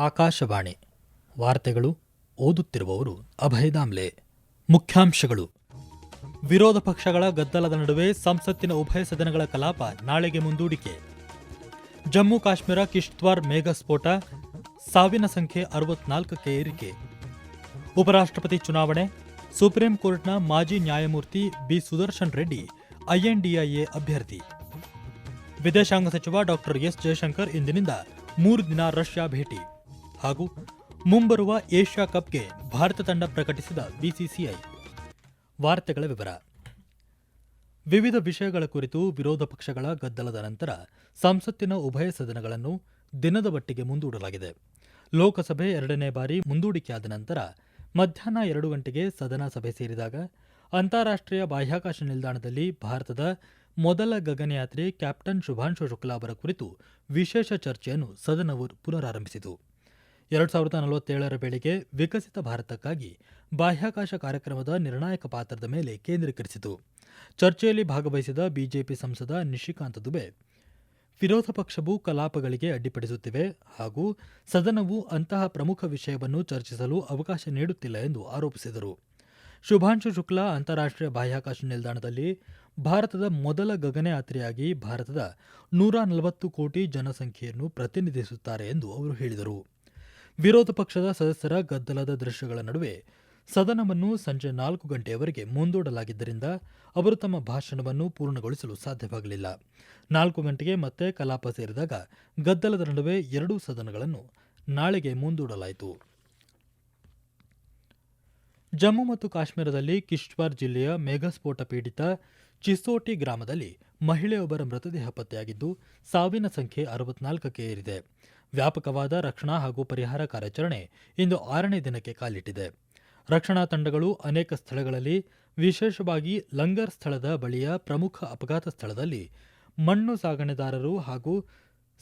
ಆಕಾಶವಾಣಿ. ವಾರ್ತೆಗಳು ಓದುತ್ತಿರುವವರು ಅಭಯ ದಾಮ್ಲೆ. ಮುಖ್ಯಾಂಶಗಳು. ವಿರೋಧ ಪಕ್ಷಗಳ ಗದ್ದಲದ ನಡುವೆ ಸಂಸತ್ತಿನ ಉಭಯ ಸದನಗಳ ಕಲಾಪ ನಾಳೆಗೆ ಮುಂದೂಡಿಕೆ. ಜಮ್ಮು ಕಾಶ್ಮೀರ ಕಿಶ್ತ್ವಾರ್ ಮೇಘಸ್ಫೋಟ ಸಾವಿನ ಸಂಖ್ಯೆ ಅರವತ್ನಾಲ್ಕಕ್ಕೆ ಏರಿಕೆ. ಉಪರಾಷ್ಟ್ರಪತಿ ಚುನಾವಣೆ, ಸುಪ್ರೀಂ ಕೋರ್ಟ್ನ ಮಾಜಿ ನ್ಯಾಯಮೂರ್ತಿ ಬಿ ಸುದರ್ಶನ್ ರೆಡ್ಡಿ, ಐಎನ್ಡಿಐಎ ಅಭ್ಯರ್ಥಿ. ವಿದೇಶಾಂಗ ಸಚಿವ ಡಾಕ್ಟರ್ ಎಸ್ ಜಯಶಂಕರ್ ಇಂದಿನಿಂದ ಮೂರು ದಿನ ರಷ್ಯಾ ಭೇಟಿ. ಹಾಗೂ ಮುಂಬರುವ ಏಷ್ಯಾ ಕಪ್ಗೆ ಭಾರತ ತಂಡ ಪ್ರಕಟಿಸಿದ ಬಿಸಿಸಿಐ. ವಾರ್ತೆಗಳ ವಿವರ. ವಿವಿಧ ವಿಷಯಗಳ ಕುರಿತು ವಿರೋಧ ಪಕ್ಷಗಳ ಗದ್ದಲದ ನಂತರ ಸಂಸತ್ತಿನ ಉಭಯ ಸದನಗಳನ್ನು ದಿನದ ಮಟ್ಟಿಗೆ ಮುಂದೂಡಲಾಗಿದೆ. ಲೋಕಸಭೆ ಎರಡನೇ ಬಾರಿ ಮುಂದೂಡಿಕೆಯಾದ ನಂತರ ಮಧ್ಯಾಹ್ನ ಎರಡು ಗಂಟೆಗೆ ಸದನ ಸಭೆ ಸೇರಿದಾಗ ಅಂತಾರಾಷ್ಟ್ರೀಯ ಬಾಹ್ಯಾಕಾಶ ನಿಲ್ದಾಣದಲ್ಲಿ ಭಾರತದ ಮೊದಲ ಗಗನಯಾತ್ರಿ ಕ್ಯಾಪ್ಟನ್ ಶುಭಾಂಶು ಶುಕ್ಲಾ ಅವರ ಕುರಿತು ವಿಶೇಷ ಚರ್ಚೆಯನ್ನು ಸದನವು ಪುನರಾರಂಭಿಸಿತು. ಎರಡು ಸಾವಿರದ ನಲವತ್ತೇಳರ ವೇಳೆಗೆ ವಿಕಸಿತ ಭಾರತಕ್ಕಾಗಿ ಬಾಹ್ಯಾಕಾಶ ಕಾರ್ಯಕ್ರಮದ ನಿರ್ಣಾಯಕ ಪಾತ್ರದ ಮೇಲೆ ಕೇಂದ್ರೀಕರಿಸಿತು. ಚರ್ಚೆಯಲ್ಲಿ ಭಾಗವಹಿಸಿದ ಬಿಜೆಪಿ ಸಂಸದ ನಿಶಿಕಾಂತ ದುಬೆ, ವಿರೋಧ ಪಕ್ಷವು ಕಲಾಪಗಳಿಗೆ ಅಡ್ಡಿಪಡಿಸುತ್ತಿವೆ ಹಾಗೂ ಸದನವು ಅಂತಹ ಪ್ರಮುಖ ವಿಷಯವನ್ನು ಚರ್ಚಿಸಲು ಅವಕಾಶ ನೀಡುತ್ತಿಲ್ಲ ಎಂದು ಆರೋಪಿಸಿದರು. ಶುಭಾಂಶು ಶುಕ್ಲಾ, ಅಂತಾರಾಷ್ಟ್ರೀಯ ಬಾಹ್ಯಾಕಾಶ ನಿಲ್ದಾಣದಲ್ಲಿ ಭಾರತದ ಮೊದಲ ಗಗನಯಾತ್ರೆಯಾಗಿ ಭಾರತದ ನೂರ ನಲವತ್ತು ಕೋಟಿ ಜನಸಂಖ್ಯೆಯನ್ನು ಪ್ರತಿನಿಧಿಸುತ್ತಾರೆ ಎಂದು ಅವರು ಹೇಳಿದರು. ವಿರೋಧ ಪಕ್ಷದ ಸದಸ್ಯರ ಗದ್ದಲದ ದೃಶ್ಯಗಳ ನಡುವೆ ಸದನವನ್ನು ಸಂಜೆ ನಾಲ್ಕು ಗಂಟೆಯವರೆಗೆ ಮುಂದೂಡಲಾಗಿದ್ದರಿಂದ ಅವರು ತಮ್ಮ ಭಾಷಣವನ್ನು ಪೂರ್ಣಗೊಳಿಸಲು ಸಾಧ್ಯವಾಗಲಿಲ್ಲ. ನಾಲ್ಕು ಗಂಟೆಗೆ ಮತ್ತೆ ಕಲಾಪ ಸೇರಿದಾಗ ಗದ್ದಲದ ನಡುವೆ ಎರಡೂ ಸದನಗಳನ್ನು ನಾಳೆಗೆ ಮುಂದೂಡಲಾಯಿತು. ಜಮ್ಮು ಮತ್ತು ಕಾಶ್ಮೀರದಲ್ಲಿ ಕಿಶ್ವಾರ್ ಜಿಲ್ಲೆಯ ಮೇಘಸ್ಫೋಟ ಪೀಡಿತ ಚಿಸೋಟಿ ಗ್ರಾಮದಲ್ಲಿ ಮಹಿಳೆಯೊಬ್ಬರ ಮೃತದೇಹ ಪತ್ತೆಯಾಗಿದ್ದು ಸಾವಿನ ಸಂಖ್ಯೆ ಅರವತ್ನಾಲ್ಕಕ್ಕೆ ಏರಿದೆ. ವ್ಯಾಪಕವಾದ ರಕ್ಷಣಾ ಹಾಗೂ ಪರಿಹಾರ ಕಾರ್ಯಾಚರಣೆ ಇಂದು ಆರನೇ ದಿನಕ್ಕೆ ಕಾಲಿಟ್ಟಿದೆ. ರಕ್ಷಣಾ ತಂಡಗಳು ಅನೇಕ ಸ್ಥಳಗಳಲ್ಲಿ, ವಿಶೇಷವಾಗಿ ಲಂಗರ್ ಸ್ಥಳದ ಬಳಿಯ ಪ್ರಮುಖ ಅಪಘಾತ ಸ್ಥಳದಲ್ಲಿ ಮಣ್ಣು ಸಾಗಣೆದಾರರು ಹಾಗೂ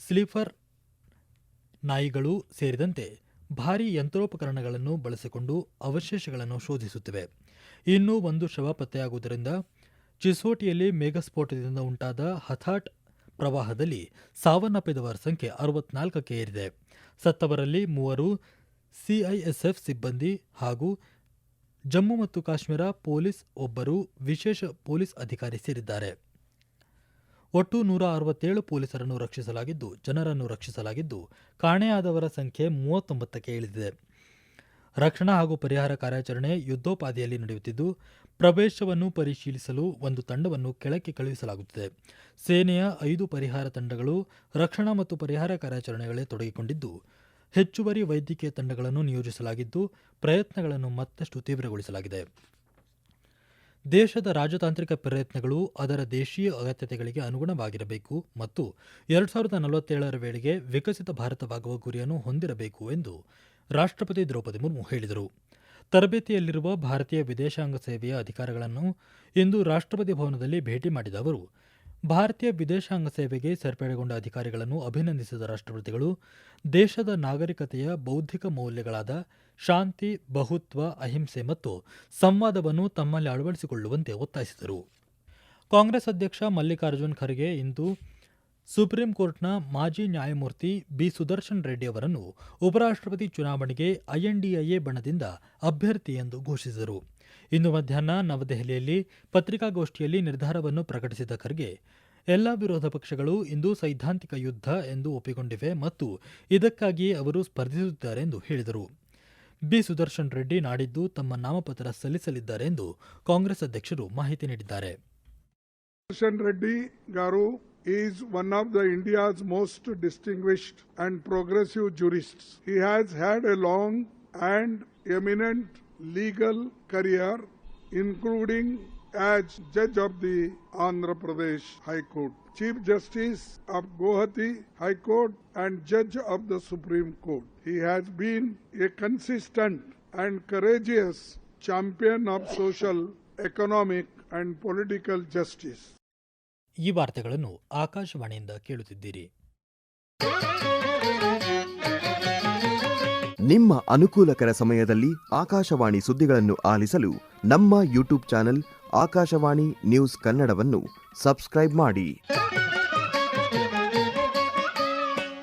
ಸ್ಲೀಫರ್ ನಾಯಿಗಳು ಸೇರಿದಂತೆ ಭಾರೀ ಯಂತ್ರೋಪಕರಣಗಳನ್ನು ಬಳಸಿಕೊಂಡು ಅವಶೇಷಗಳನ್ನು ಶೋಧಿಸುತ್ತಿವೆ. ಇನ್ನೂ ಒಂದು ಶವ ಪತ್ತೆಯಾಗುವುದರಿಂದ ಚಿಸೋಟಿಯಲ್ಲಿ ಮೇಘಸ್ಫೋಟದಿಂದ ಉಂಟಾದ ಹಥಾಟ್ ಪ್ರವಾಹದಲ್ಲಿ ಸಾವನ್ನಪ್ಪಿದವರ ಸಂಖ್ಯೆ ಅರವತ್ನಾಲ್ಕಕ್ಕೆ ಏರಿದೆ. ಸತ್ತವರಲ್ಲಿ ಮೂವರು ಸಿಐಎಸ್ಎಫ್ ಸಿಬ್ಬಂದಿ ಹಾಗೂ ಜಮ್ಮು ಮತ್ತು ಕಾಶ್ಮೀರ ಪೊಲೀಸ್ ಒಬ್ಬರು ವಿಶೇಷ ಪೊಲೀಸ್ ಅಧಿಕಾರಿ ಸೇರಿದ್ದಾರೆ. ಒಟ್ಟು ನೂರ ಅರವತ್ತೇಳು ಪೊಲೀಸರನ್ನು ರಕ್ಷಿಸಲಾಗಿದ್ದು, ಜನರನ್ನು ರಕ್ಷಿಸಲಾಗಿದ್ದು ಕಾಣೆಯಾದವರ ಸಂಖ್ಯೆ ಮೂವತ್ತೊಂಬತ್ತಕ್ಕೆ ಇಳಿದಿದೆ. ರಕ್ಷಣಾ ಹಾಗೂ ಪರಿಹಾರ ಕಾರ್ಯಾಚರಣೆ ಯುದ್ಧೋಪಾದಿಯಲ್ಲಿ ನಡೆಯುತ್ತಿದ್ದು ಪ್ರವೇಶವನ್ನು ಪರಿಶೀಲಿಸಲು ಒಂದು ತಂಡವನ್ನು ಕೆಳಕ್ಕೆ ಕಳುಹಿಸಲಾಗುತ್ತಿದೆ. ಸೇನೆಯ ಐದು ಪರಿಹಾರ ತಂಡಗಳು ರಕ್ಷಣಾ ಮತ್ತು ಪರಿಹಾರ ಕಾರ್ಯಾಚರಣೆಗಳೇ ತೊಡಗಿಕೊಂಡಿದ್ದು, ಹೆಚ್ಚುವರಿ ವೈದ್ಯಕೀಯ ತಂಡಗಳನ್ನು ನಿಯೋಜಿಸಲಾಗಿದ್ದು, ಪ್ರಯತ್ನಗಳನ್ನು ಮತ್ತಷ್ಟು ತೀವ್ರಗೊಳಿಸಲಾಗಿದೆ. ದೇಶದ ರಾಜತಾಂತ್ರಿಕ ಪ್ರಯತ್ನಗಳು ಅದರ ದೇಶೀಯ ಅಗತ್ಯತೆಗಳಿಗೆ ಅನುಗುಣವಾಗಿರಬೇಕು ಮತ್ತು ಎರಡು ಸಾವಿರದ ನಲವತ್ತೇಳರ ವೇಳೆಗೆ ವಿಕಸಿತ ಭಾರತವಾಗುವ ಗುರಿಯನ್ನು ಹೊಂದಿರಬೇಕು ಎಂದು ರಾಷ್ಟ್ರಪತಿ ದ್ರೌಪದಿ ಮುರ್ಮು ಹೇಳಿದರು. ತರಬೇತಿಯಲ್ಲಿರುವ ಭಾರತೀಯ ವಿದೇಶಾಂಗ ಸೇವೆಯ ಅಧಿಕಾರಿಗಳನ್ನು ಇಂದು ರಾಷ್ಟ್ರಪತಿ ಭವನದಲ್ಲಿ ಭೇಟಿ ಮಾಡಿದ ಅವರು, ಭಾರತೀಯ ವಿದೇಶಾಂಗ ಸೇವೆಗೆ ಸೇರ್ಪಡೆಗೊಂಡ ಅಧಿಕಾರಿಗಳನ್ನು ಅಭಿನಂದಿಸಿದ ರಾಷ್ಟ್ರಪತಿಗಳು, ದೇಶದ ನಾಗರಿಕತೆಯ ಬೌದ್ಧಿಕ ಮೌಲ್ಯಗಳಾದ ಶಾಂತಿ, ಬಹುತ್ವ, ಅಹಿಂಸೆ ಮತ್ತು ಸಂವಾದವನ್ನು ತಮ್ಮಲ್ಲಿ ಅಳವಡಿಸಿಕೊಳ್ಳುವಂತೆ ಒತ್ತಾಯಿಸಿದರು. ಕಾಂಗ್ರೆಸ್ ಅಧ್ಯಕ್ಷ ಮಲ್ಲಿಕಾರ್ಜುನ್ ಖರ್ಗೆ ಇಂದು ಸುಪ್ರೀಂ ಕೋರ್ಟ್ನ ಮಾಜಿ ನ್ಯಾಯಮೂರ್ತಿ ಬಿ. ಸುದರ್ಶನ್ ರೆಡ್ಡಿ ಅವರನ್ನು ಉಪರಾಷ್ಟ್ರಪತಿ ಚುನಾವಣೆಗೆ ಐಎನ್ಡಿಐಎ ಬಣದಿಂದ ಅಭ್ಯರ್ಥಿ ಎಂದು ಘೋಷಿಸಿದರು. ಇಂದು ಮಧ್ಯಾಹ್ನ ನವದೆಹಲಿಯಲ್ಲಿ ಪತ್ರಿಕಾಗೋಷ್ಠಿಯಲ್ಲಿ ನಿರ್ಧಾರವನ್ನು ಪ್ರಕಟಿಸಿದ ಖರ್ಗೆ, ಎಲ್ಲ ವಿರೋಧ ಪಕ್ಷಗಳು ಇಂದು ಸೈದ್ಧಾಂತಿಕ ಯುದ್ಧ ಎಂದು ಒಪ್ಪಿಕೊಂಡಿವೆ ಮತ್ತು ಇದಕ್ಕಾಗಿಯೇ ಅವರು ಸ್ಪರ್ಧಿಸುತ್ತಿದ್ದಾರೆ ಎಂದು ಹೇಳಿದರು. ಬಿ. ಸುದರ್ಶನ್ ರೆಡ್ಡಿ ನಾಡಿದ್ದು ತಮ್ಮ ನಾಮಪತ್ರ ಸಲ್ಲಿಸಲಿದ್ದಾರೆ ಎಂದು ಕಾಂಗ್ರೆಸ್ ಅಧ್ಯಕ್ಷರು ಮಾಹಿತಿ ನೀಡಿದ್ದಾರೆ. Sudarshan Reddy Garu is one of the India's most distinguished and progressive jurists. He has had a long and eminent legal career, including as judge of the Andhra Pradesh High Court, Chief Justice of Guwahati High Court, and Judge of the Supreme Court. He has been a consistent and courageous champion of social, economic, and political justice. ಈ ವಾರ್ತೆಗಳನ್ನು ಆಕಾಶವಾಣಿಯಿಂದ ಕೇಳುತ್ತಿದ್ದೀರಿ. ನಿಮ್ಮ ಅನುಕೂಲಕರ ಸಮಯದಲ್ಲಿ ಆಕಾಶವಾಣಿ ಸುದ್ದಿಗಳನ್ನು ಆಲಿಸಲು ನಮ್ಮ ಯೂಟ್ಯೂಬ್ ಚಾನೆಲ್ ಆಕಾಶವಾಣಿ ನ್ಯೂಸ್ ಕನ್ನಡವನ್ನು ಸಬ್ಸ್ಕ್ರೈಬ್ ಮಾಡಿ.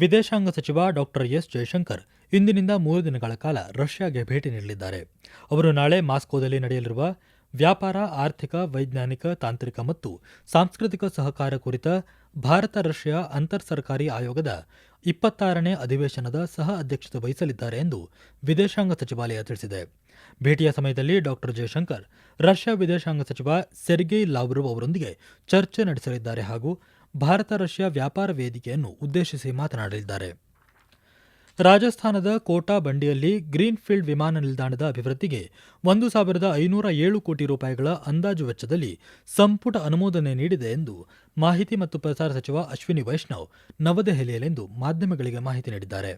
ವಿದೇಶಾಂಗ ಸಚಿವ ಡಾಕ್ಟರ್ ಎಸ್ ಜಯಶಂಕರ್ ಇಂದಿನಿಂದ ಮೂರು ದಿನಗಳ ಕಾಲ ರಷ್ಯಾಗೆ ಭೇಟಿ ನೀಡಲಿದ್ದಾರೆ. ಅವರು ನಾಳೆ ಮಾಸ್ಕೋದಲ್ಲಿ ನಡೆಯಲಿರುವ ವ್ಯಾಪಾರ, ಆರ್ಥಿಕ, ವೈಜ್ಞಾನಿಕ, ತಾಂತ್ರಿಕ ಮತ್ತು ಸಾಂಸ್ಕೃತಿಕ ಸಹಕಾರ ಕುರಿತ ಭಾರತ ರಷ್ಯಾ ಅಂತರ್ ಸರ್ಕಾರಿ ಆಯೋಗದ ಇಪ್ಪತ್ತಾರನೇ ಅಧಿವೇಶನದ ಸಹ ಅಧ್ಯಕ್ಷತೆ ವಹಿಸಲಿದ್ದಾರೆ ಎಂದು ವಿದೇಶಾಂಗ ಸಚಿವಾಲಯ ತಿಳಿಸಿದೆ. ಭೇಟಿಯ ಸಮಯದಲ್ಲಿ ಡಾಕ್ಟರ್ ಜಯಶಂಕರ್ ರಷ್ಯಾ ವಿದೇಶಾಂಗ ಸಚಿವ ಸೆರ್ಗೈ ಲಾವ್ರೋವ್ ಅವರೊಂದಿಗೆ ಚರ್ಚೆ ನಡೆಸಲಿದ್ದಾರೆ ಹಾಗೂ ಭಾರತ ರಷ್ಯಾ ವ್ಯಾಪಾರ ವೇದಿಕೆಯನ್ನು ಉದ್ದೇಶಿಸಿ ಮಾತನಾಡಲಿದ್ದಾರೆ. ರಾಜಸ್ಥಾನದ ಕೋಟಾ ಬಂಡಿಯಲ್ಲಿ ಗ್ರೀನ್ಫೀಲ್ಡ್ ವಿಮಾನ ನಿಲ್ದಾಣದ ಅಭಿವೃದ್ಧಿಗೆ ಒಂದು ಸಾವಿರದ ಐನೂರ ಏಳು ಕೋಟಿ ರೂಪಾಯಿಗಳ ಅಂದಾಜು ವೆಚ್ಚದಲ್ಲಿ ಸಂಪುಟ ಅನುಮೋದನೆ ನೀಡಿದೆ ಎಂದು ಮಾಹಿತಿ ಮತ್ತು ಪ್ರಸಾರ ಸಚಿವ ಅಶ್ವಿನಿ ವೈಷ್ಣವ್ ನವದೆಹಲಿಯಲ್ಲಿಂದು ಮಾಧ್ಯಮಗಳಿಗೆ ಮಾಹಿತಿ ನೀಡಿದ್ದಾರೆ.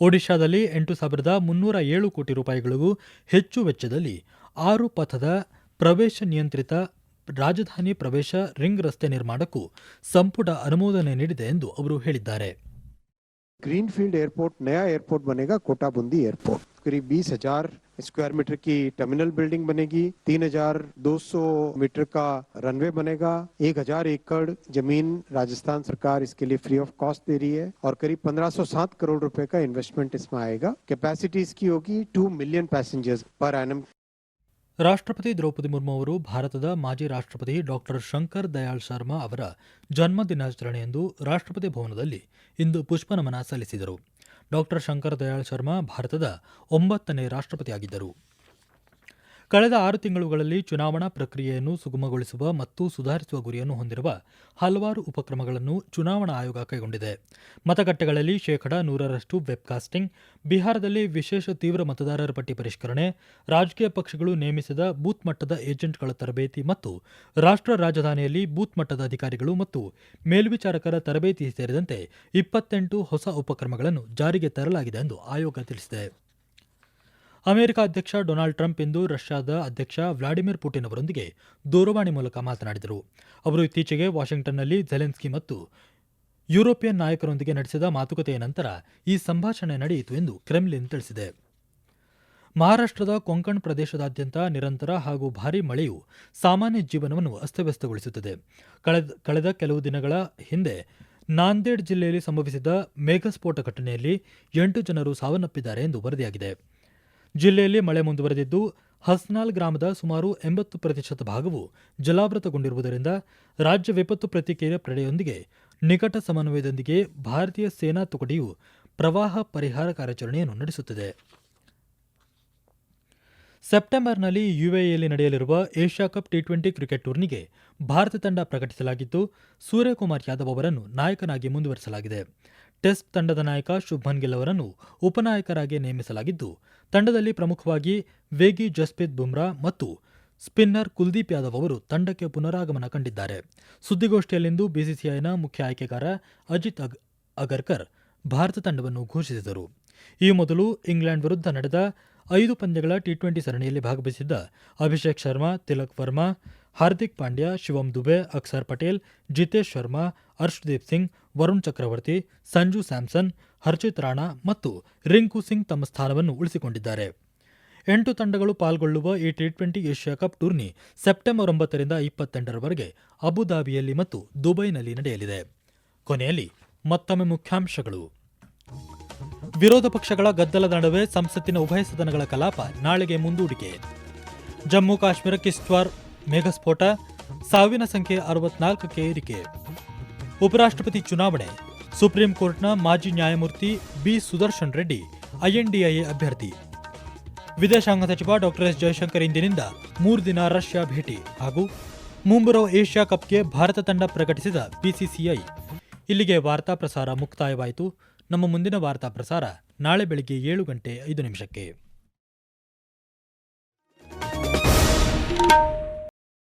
ಒಡಿಶಾದಲ್ಲಿ ಎಂಟು ಸಾವಿರದ ಮುನ್ನೂರ ಏಳು ಕೋಟಿ ರೂಪಾಯಿಗಳಿಗೂ ಹೆಚ್ಚು ವೆಚ್ಚದಲ್ಲಿ ಆರು ಪಥದ ಪ್ರವೇಶ ನಿಯಂತ್ರಿತ ರಾಜಧಾನಿ ಪ್ರವೇಶ ರಿಂಗ್ ರಸ್ತೆ ನಿರ್ಮಾಣಕ್ಕೂ ಸಂಪುಟ ಅನುಮೋದನೆ ನೀಡಿದೆ ಎಂದು ಅವರು ಹೇಳಿದ್ದಾರೆ ग्रीनफील्ड एयरपोर्ट नया एयरपोर्ट बनेगा कोटा बूंदी एयरपोर्ट करीब बीस हजार स्क्वायर मीटर की टर्मिनल बिल्डिंग बनेगी तीन हजार दो सौ मीटर का रनवे बनेगा एक हजार एकड़ जमीन राजस्थान सरकार इसके लिए फ्री ऑफ कॉस्ट दे रही है और करीब 1507 करोड़ रुपए का इन्वेस्टमेंट इसमें आएगा कैपेसिटी इसकी होगी two million passengers per annum ರಾಷ್ಟ್ರಪತಿ ದ್ರೌಪದಿ ಮುರ್ಮು ಅವರು ಭಾರತದ ಮಾಜಿ ರಾಷ್ಟ್ರಪತಿ ಡಾಕ್ಟರ್ ಶಂಕರ್ ದಯಾಳ್ ಶರ್ಮಾ ಅವರ ಜನ್ಮ ದಿನಾಚರಣೆಯಂದು ರಾಷ್ಟ್ರಪತಿ ಭವನದಲ್ಲಿ ಇಂದು ಪುಷ್ಪನಮನ ಸಲ್ಲಿಸಿದರು. ಡಾಕ್ಟರ್ ಶಂಕರ್ ದಯಾಳ್ ಶರ್ಮಾ ಭಾರತದ ಒಂಬತ್ತನೇ ರಾಷ್ಟ್ರಪತಿಯಾಗಿದ್ದರು. ಕಳೆದ ಆರು ತಿಂಗಳುಗಳಲ್ಲಿ ಚುನಾವಣಾ ಪ್ರಕ್ರಿಯೆಯನ್ನು ಸುಗಮಗೊಳಿಸುವ ಮತ್ತು ಸುಧಾರಿಸುವ ಗುರಿಯನ್ನು ಹೊಂದಿರುವ ಹಲವಾರು ಉಪಕ್ರಮಗಳನ್ನು ಚುನಾವಣಾ ಆಯೋಗ ಕೈಗೊಂಡಿದೆ. ಮತಗಟ್ಟೆಗಳಲ್ಲಿ ಶೇಕಡ ನೂರರಷ್ಟು ವೆಬ್ಕಾಸ್ಟಿಂಗ್ ಬಿಹಾರದಲ್ಲಿ ವಿಶೇಷ ತೀವ್ರ ಮತದಾರರ ಪಟ್ಟಿ ಪರಿಷ್ಕರಣೆ, ರಾಜಕೀಯ ಪಕ್ಷಗಳು ನೇಮಿಸಿದ ಬೂತ್ ಮಟ್ಟದ ಏಜೆಂಟ್ಗಳ ತರಬೇತಿ ಮತ್ತು ರಾಷ್ಟ್ರ ರಾಜಧಾನಿಯಲ್ಲಿ ಬೂತ್ ಮಟ್ಟದ ಅಧಿಕಾರಿಗಳು ಮತ್ತು ಮೇಲ್ವಿಚಾರಕರ ತರಬೇತಿ ಸೇರಿದಂತೆ ಇಪ್ಪತ್ತೆಂಟು ಹೊಸ ಉಪಕ್ರಮಗಳನ್ನು ಜಾರಿಗೆ ತರಲಾಗಿದೆ ಎಂದು ಆಯೋಗ ತಿಳಿಸಿದೆ. ಅಮೆರಿಕ ಅಧ್ಯಕ್ಷ ಡೊನಾಲ್ಡ್ ಟ್ರಂಪ್ ಇಂದು ರಷ್ಯಾದ ಅಧ್ಯಕ್ಷ ವ್ಲಾಡಿಮಿರ್ ಪುಟಿನ್ ಅವರೊಂದಿಗೆ ದೂರವಾಣಿ ಮೂಲಕ ಮಾತನಾಡಿದರು. ಅವರು ಇತ್ತೀಚೆಗೆ ವಾಷಿಂಗ್ಟನ್ನಲ್ಲಿ ಝೆಲೆನ್ಸ್ಕಿ ಮತ್ತು ಯುರೋಪಿಯನ್ ನಾಯಕರೊಂದಿಗೆ ನಡೆಸಿದ ಮಾತುಕತೆಯ ನಂತರ ಈ ಸಂಭಾಷಣೆ ನಡೆಯಿತು ಎಂದು ಕ್ರೆಮ್ಲಿನ್ ತಿಳಿಸಿದೆ. ಮಹಾರಾಷ್ಟ್ರದ ಕೊಂಕಣ್ ಪ್ರದೇಶದಾದ್ಯಂತ ನಿರಂತರ ಹಾಗೂ ಭಾರೀ ಮಳೆಯು ಸಾಮಾನ್ಯ ಜೀವನವನ್ನು ಅಸ್ತವ್ಯಸ್ತಗೊಳಿಸುತ್ತದೆ. ಕಳೆದ ಕಳೆದ ಕೆಲವು ದಿನಗಳ ಹಿಂದೆ ನಾಂದೇಡ್ ಜಿಲ್ಲೆಯಲ್ಲಿ ಸಂಭವಿಸಿದ ಮೇಘಸ್ಫೋಟ ಘಟನೆಯಲ್ಲಿ ಎಂಟು ಜನರು ಸಾವನ್ನಪ್ಪಿದ್ದಾರೆ ಎಂದು ವರದಿಯಾಗಿದೆ. ಜಿಲ್ಲೆಯಲ್ಲಿ ಮಳೆ ಮುಂದುವರೆದಿದ್ದು, ಹಸ್ನಾಲ್ ಗ್ರಾಮದ ಸುಮಾರು ಎಂಬತ್ತು ಪ್ರತಿಶತ ಭಾಗವು ಜಲಾವೃತಗೊಂಡಿರುವುದರಿಂದ ರಾಜ್ಯ ವಿಪತ್ತು ಪ್ರತಿಕ್ರಿಯೆ ಪಡೆಯೊಂದಿಗೆ ನಿಕಟ ಸಮನ್ವಯದೊಂದಿಗೆ ಭಾರತೀಯ ಸೇನಾ ತುಕಡಿಯು ಪ್ರವಾಹ ಪರಿಹಾರ ಕಾರ್ಯಾಚರಣೆಯನ್ನು ನಡೆಸುತ್ತಿದೆ. ಸೆಪ್ಟೆಂಬರ್ನಲ್ಲಿ ಯುಎಇಯಲ್ಲಿ ನಡೆಯಲಿರುವ Asia cup T twenty cricket ಟೂರ್ನಿಗೆ Bharat ತಂಡ ಪ್ರಕಟಿಸಲಾಗಿದ್ದು, ಸೂರ್ಯಕುಮಾರ್ ಯಾದವ್ ಅವರನ್ನು ನಾಯಕನಾಗಿ ಮುಂದುವರೆಸಲಾಗಿದೆ. ಟೆಸ್ಟ್ ತಂಡದ ನಾಯಕ ಶುಭ್ಮನ್ ಗಿಲ್ ಅವರನ್ನು ಉಪನಾಯಕರಾಗಿ ನೇಮಿಸಲಾಗಿದ್ದು, ತಂಡದಲ್ಲಿ ಪ್ರಮುಖವಾಗಿ ವೇಗಿ ಜಸ್ಪ್ರೀತ್ ಬುಮ್ರಾ ಮತ್ತು ಸ್ಪಿನ್ನರ್ ಕುಲ್ದೀಪ್ ಯಾದವ್ ಅವರು ತಂಡಕ್ಕೆ ಪುನರಾಗಮನ ಕಂಡಿದ್ದಾರೆ. ಸುದ್ದಿಗೋಷ್ಠಿಯಲ್ಲಿಂದು ಬಿಸಿಸಿಐನ ಮುಖ್ಯ ಆಯ್ಕೆಗಾರ ಅಜಿತ್ ಅಗ್, ಅಗರ್ಕರ್ ಭಾರತ ತಂಡವನ್ನು ಘೋಷಿಸಿದರು. ಈ ಮೊದಲು ಇಂಗ್ಲೆಂಡ್ ವಿರುದ್ಧ ನಡೆದ ಐದು ಪಂದ್ಯಗಳ ಟಿ ಟ್ವೆಂಟಿ ಸರಣಿಯಲ್ಲಿ ಭಾಗವಹಿಸಿದ್ದ ಅಭಿಷೇಕ್ ಶರ್ಮಾ, ತಿಲಕ್ ವರ್ಮಾ, ಹಾರ್ದಿಕ್ ಪಾಂಡ್ಯ, ಶಿವಂ ದುಬೆ ಅಕ್ಷರ್ ಪಟೇಲ್, ಜಿತೇಶ್ ಶರ್ಮಾ, ಅರ್ಷದೀಪ್ ಸಿಂಗ್ ವರುಣ್ ಚಕ್ರವರ್ತಿ, ಸಂಜು ಸ್ಯಾಮ್ಸನ್, ಹರ್ಜಿತ್ ರಾಣಾ ಮತ್ತು ರಿಂಕು ಸಿಂಗ್ ತಮ್ಮ ಸ್ಥಾನವನ್ನು ಉಳಿಸಿಕೊಂಡಿದ್ದಾರೆ. ಎಂಟು ತಂಡಗಳು ಪಾಲ್ಗೊಳ್ಳುವ ಈ T twenty Asia cup tourney September ಒಂಬತ್ತರಿಂದ ಇಪ್ಪತ್ತೆಂಟರವರೆಗೆ ಅಬುಧಾಬಿಯಲ್ಲಿ ಮತ್ತು ದುಬೈನಲ್ಲಿ ನಡೆಯಲಿದೆ. ಕೊನೆಯಲ್ಲಿ ಮತ್ತೊಮ್ಮೆ ಮುಖ್ಯಾಂಶಗಳು. ವಿರೋಧ ಪಕ್ಷಗಳ ಗದ್ದಲದ ನಡುವೆ ಸಂಸತ್ತಿನ ಉಭಯ ಸದನಗಳ ಕಲಾಪ ನಾಳೆಗೆ ಮುಂದೂಡಿಕೆ. ಜಮ್ಮು ಕಾಶ್ಮೀರ ಕಿಸ್ತ್ವಾರ್ ಮೇಘಸ್ಫೋಟ ಸಾವಿನ ಸಂಖ್ಯೆ ಅರವತ್ನಾಲ್ಕಕ್ಕೆ ಏರಿಕೆ. ಉಪರಾಷ್ಟ್ರಪತಿ ಚುನಾವಣೆ, ಸುಪ್ರೀಂ ಕೋರ್ಟ್ನ ಮಾಜಿ ನ್ಯಾಯಮೂರ್ತಿ ಬಿ. ಸುದರ್ಶನ್ ರೆಡ್ಡಿ ಐಎನ್ಡಿಐಎ ಅಭ್ಯರ್ಥಿ. ವಿದೇಶಾಂಗ ಸಚಿವ ಡಾಕ್ಟರ್ ಎಸ್. ಜಯಶಂಕರ್ ಇಂದಿನಿಂದ ಮೂರು ದಿನ ರಷ್ಯಾ ಭೇಟಿ ಹಾಗೂ ಮುಂಬರುವ ಏಷ್ಯಾ ಕಪ್ಗೆ ಭಾರತ ತಂಡ ಪ್ರಕಟಿಸಿದ ಬಿಸಿಸಿಐ ಇಲ್ಲಿಗೆ ವಾರ್ತಾ ಪ್ರಸಾರ ಮುಕ್ತಾಯವಾಯಿತು. ನಮ್ಮ ಮುಂದಿನ ವಾರ್ತಾ ಪ್ರಸಾರ ನಾಳೆ ಬೆಳಗ್ಗೆ ಏಳು ಗಂಟೆ ಐದು ನಿಮಿಷಕ್ಕೆ.